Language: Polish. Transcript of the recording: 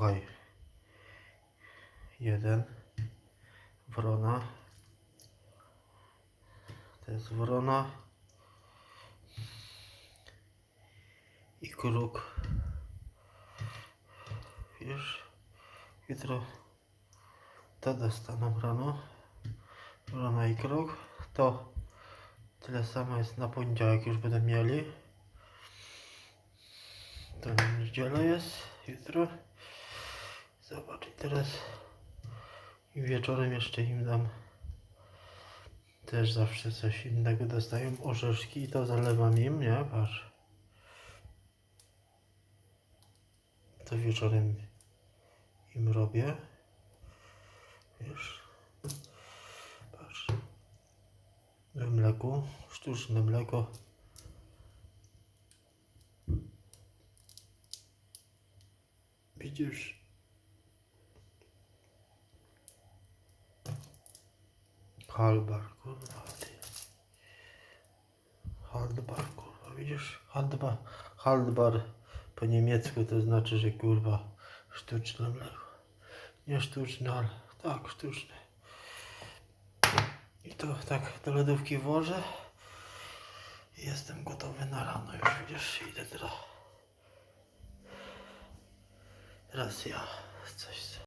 słuchaj. Jeden. Wrona. To jest wrona. I kruk. Wiesz, jutro to dostaną rano. Wrona i kruk. To tyle samo jest na poniedziałek już będę mieli. To na niedzielę jest, jutro. Zobacz i teraz i wieczorem jeszcze im dam też zawsze coś innego dostają orzeszki i to zalewam im, nie? Patrz. To wieczorem im robię. Wiesz. Patrz. W mleku, sztuczne mleko. Widzisz? Halbar, kurwa ty. Kurwa, widzisz? Haldbar, Haldbar po niemiecku to znaczy, że kurwa sztuczne mleko. Nie sztuczne, ale tak, sztuczne. I to tak do lodówki włożę. Jestem gotowy na rano już, widzisz, idę teraz. Teraz ja coś